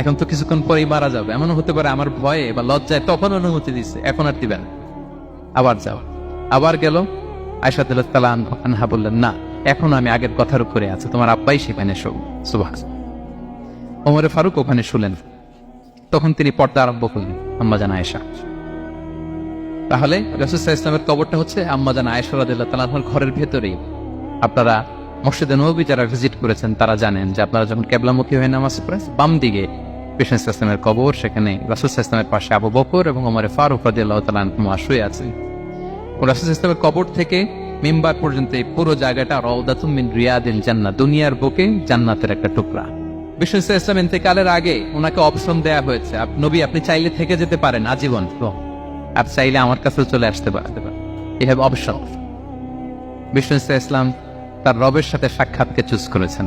এখন তো কিছুক্ষণ পরেই মারা যাবে। এমন হতে পারে আমার ভয়ে বা লজ্জায় তখন অনুমতি দিচ্ছে এখন আর দিবেন আবার যাও। আবার গেল। আয়সাদুল্লাহ আনহা বললেন, না, এখন আমি আগের কথার উপরে আছে। তোমার আব্বাই সেখানে শো সুভাষ ওমরে ফারুক ওখানে শুলেন। তখন তিনি পর্দা আরম্ভ করলেন, আম্মা জান আয়েশা। তাহলে রসুল্লাহ ইসলামের কবরটা হচ্ছে আম্মা জান আয়েশা রাদিল্লাহ তালাহর ঘরের ভেতরেই। আপনারা মসজিদে নবী যারা ভিজিট করেছেন, তারা জানেন যে আপনারা যখন কেবলামুখী হয়ে নামাজ পড়েন বাম দিকে কৃষ্ণ ইসলামের কবর, সেখানে রাসুল ইসলামের পাশে আবু বকর এবং ওমরে ফারুক রাদিল্লাহ তালা শুয়ে আছেন ও রাসুল ইসলামের কবর থেকে মেম্বার পর্যন্ত এই পুরো জায়গাটা রওদাতুম মিন রিয়াদিল জান্নাত দুনিয়ার বুকে জান্নাতের একটা টুকরা। ইসলাম ইন্তেকালের আগে ওনাকে অপশন দেয়া হয়েছে নবী, আপনি চাইলে থেকে যেতে পারেন, আজীবন। আর চাইলে আমার কাছে চলে আসতে পারতে পারেন হ্যাভ অপশন। ইসলাম তার রবের সাথে সাক্ষাৎকে চুজ করেছেন।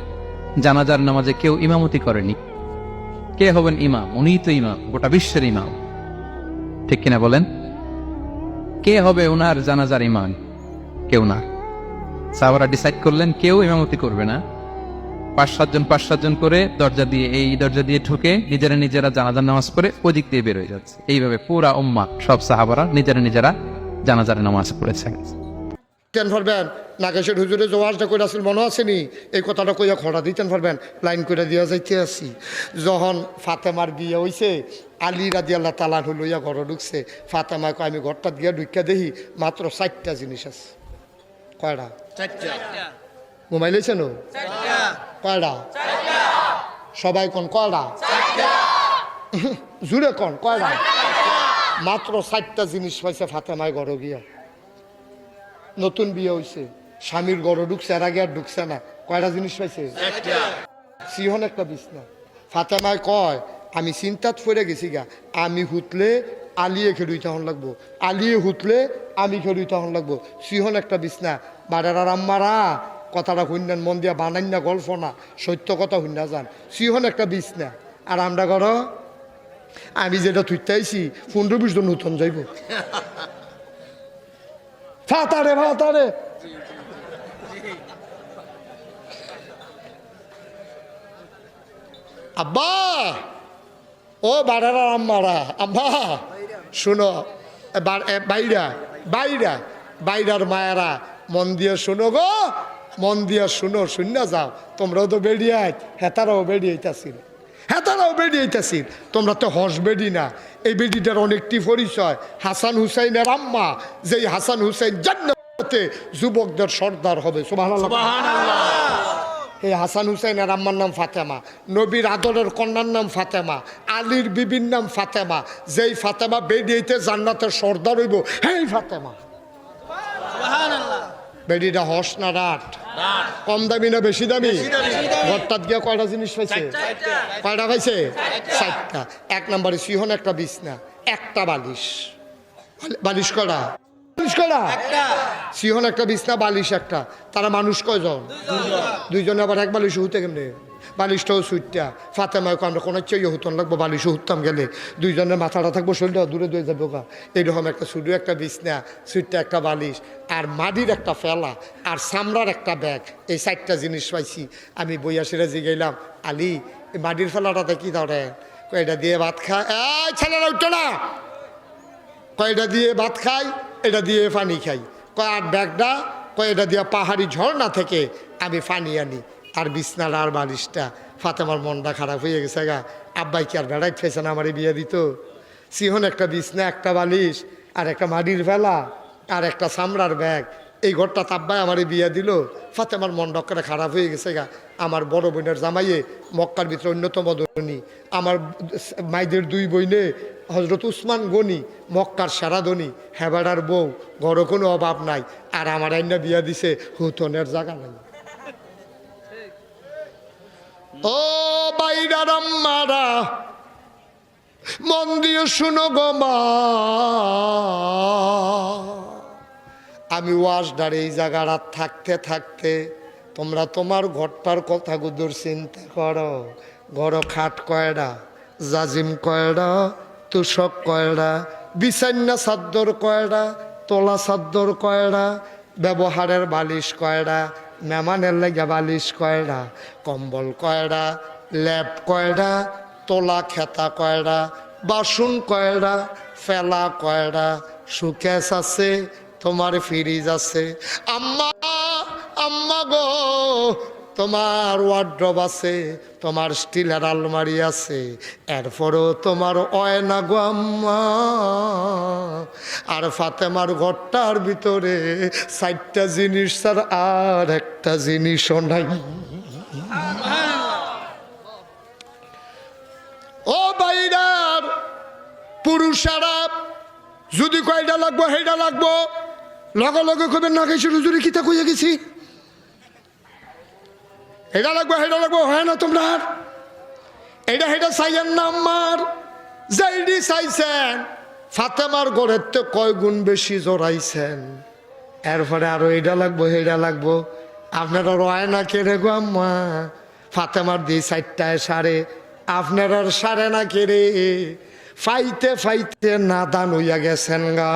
জানাজার নামাজে কেউ ইমামতি করেনি। কে হবেন ইমাম? উনিই তো ইমাম, গোটা বিশ্বের ইমাম। ঠিক কিনা বলেন? কে হবে ওনার জানাজার ইমাম? কেউ না। সাহাবারা ডিসাইড করলেন, কেউ ইমামতি করবে না। পাঁচ সাতজন পাঁচ সাতজন করে দরজা দিয়ে, এই দরজা দিয়ে ঢুকে নিজেরা নিজেরা জানাজার নামাজ পড়ে ওদিক দিয়ে বের হয়ে যাচ্ছে। এইভাবে পুরা উম্মা সব সাহাবারা নিজেরা নিজেরা জানাজার নামাজ পড়েছে। দিতেন পারবেন নাগেশের হুজুরে ওয়াজটা করে আসল মনে আসেনি এই কথাটা কইয়া খড়া দিতেন পারবেন লাইন করে দিয়া যাইতে আসি। যখন ফাতেমার বিয়ে হইছে আলী রাজি আল্লাহ তালান লইয়া ঘরে ঢুকছে ফাতেমা কয় আমি ঘরটা দিয়া ঢুকিয়া দেখি মাত্র চারটা জিনিস আছে। কয়টা? Mobile no? কয়টা? সবাই কোন কয়টা? জুড়ে কোন কয়টা? মাত্র চারটা জিনিস পাইছে ফাতেমায় ঘরে গিয়া। নতুন বিয়ে হয়েছে স্বামীর গড় ঢুকছে আর আগে আর ঢুকছে না। কয়টা জিনিস পাইছে? সিহন একটা বিছনা। ফাতেমায় কয় আমি চিন্তাত পড়ে গেছি গা। আমি হুতলে আলিয়ে খেলুই তখন লাগবো। আলিয়ে হুতলে আমি খেলুই তখন লাগবো। সিহন একটা বিছনা। বাড়ার আর আম্মারা কথাটা শুনলেন মন দিয়া বানাই না গল্প না। সত্য কথা শুননা যান সিহন একটা বিছনা। আর আমরা ঘর আমি যেটা তুইতে আইছি পনেরো বিশ জন নতুন যাইব। ফাতারে ফাতারে আব্বা! ও বাড়ারা, আম্মারা! আব্বা শুনো বাইরা বাইরা, বাইরার মায়েরা, মন দিয়ে শুনো গো, মন দিয়ে শুনো শূন্য যাও। তোমরাও তো বেরিয়ে হেতারাও বেরিয়ে আইতাছিল। হেতারাও বেডি আইতাছিল তোমরা তো হস বেডি না। এই বেডিটার অনেকটি পরিচয়। হাসান হুসাইনের আম্মা যেই হাসান হুসাইন জান্নাতে যুবকদের সর্দার হবে। এই হাসান হুসাইনের আম্মার নাম ফাতেমা। নবীর আদরের কন্যার নাম ফাতেমা। আলীর বিবির নাম ফাতেমা। যেই ফাতেমা বেডিয়েতে জান্নাতের সর্দার হইব হেই ফাতেমা। বেডিটা হস না রাট কম দামি না বেশি দামি? ঘরটাত গিয়া কয়টা জিনিস পাইছে? কয়টা পাইছে? চারটা। এক নম্বরে সিহন একটা বিছনা একটা বালিশ। বালিশ করা বালিশ করা সিহন একটা বিছনা বালিশ একটা। তারা মানুষ কয়জন? দুইজনে আবার এক বালিশ হুতে কেমনে? বালিশটাও সুইটটা। ফাতেমায় আমরা কোনো চেয়ে হুতন লাগবো, বালিশও হুততাম গেলে। দুইজনের মাথাটা থাকব শরীরটা দূরে দূরে যাব গা। এইরকম একটা শুধু একটা বিছনা, সুইটটা একটা বালিশ, আর মাটির একটা ফেলা, আর সামরার একটা ব্যাগ। এই চারটা জিনিস পাইছি। আমি বইয়া সিরাজি গেলাম আলি, এই মাটির ফেলাটাতে কি ধরে? এটা দিয়ে ভাত খায়। ছেলেরা, উঠো না! কয়টা দিয়ে ভাত খাই এটা দিয়ে পানি খাই। কয়, আর ব্যাগটা? কয় দিয়ে পাহাড়ি ঝর্ণা থেকে আমি পানি আনি। আর বিছনার আর বালিশটা। ফাতেমার মনটা খারাপ হয়ে গেছে গা। আব্বাই কি আর বেড়াই ফেছে না আমারই বিয়ে দিত? সিহন একটা বিছনা, একটা বালিশ, আর একটা মাটির ভেলা আর একটা চামড়ার ব্যাগ। এই ঘরটা তাব্বাই আমারই বিয়ে দিল। ফাতেমার মন ডক্করে খারাপ হয়ে গেছে গা। আমার বড় বোনের জামাইয়ে মক্কার ভিতরে অন্যতম ধনী। আমার মাইদের দুই বইনে হজরত উসমান গনি, মক্কার সারা ধনী। হেবাডার বউ, ঘরও কোনো অভাব নাই। আর আমার আইনা বিয়া দিছে, হুতনের জায়গা নাই। ও বাইরার মারা মন দিয়ে শুনো গো মা। আমি ওয়াশডার এই জায়গাটা থাকতে থাকতে তোমরা তোমার ঘরটার কথা গুদুর চিন্তা করো। ঘর খাট কয়ডা জাজিম কয়ডা তুষক কয়ডা বিছান্না সাদ্দর কয়ডা তোলা সাদ্দর কয়ডা ব্যবহারের বালিশ কয়ডা মেমানের লেগে বালিশ কয়রা, কম্বল কয়রা, লেপ কয়রা, তোলা খেতা কয়রা, বাসন কয়রা, ফেলা কয়রা, সুকেশ আছে, তোমার ফ্রিজ আছে। আম্মা আম্মা গো তোমার ওয়ার্ড্রব আছে, তোমার স্টিলের আলমারি আছে, এরপরও তোমার অয়না গো আম্মা। আর ফাতেমার ঘরটার ভিতরে চারটা জিনিস স্যার আর একটা জিনিসও নাই। ও বাইরার পুরুষারা, যদি কয়টা লাগবো, সেইটা লাগবো। লগে লগে কবে না গেছি রুজুরি কিতা কইয়া গেছি? এটা লাগবো সেটা লাগবো, হয় না তোমরা এটা সেটা চাইয়েন না আমার যাইডি চাইছেন। ফাতেমার গড়ের তো কয় গুণ বেশি জড়াইছেন এরপরে আরও এটা লাগবো সেটা লাগবো। আপনারা রয় না কেড়ে গো আম্মা ফাতেমার দিয়ে চারটায় সারে আপনার সারে না কেড়ে ফাইতে ফাইতে নাদান হইয়া গেছেন গা।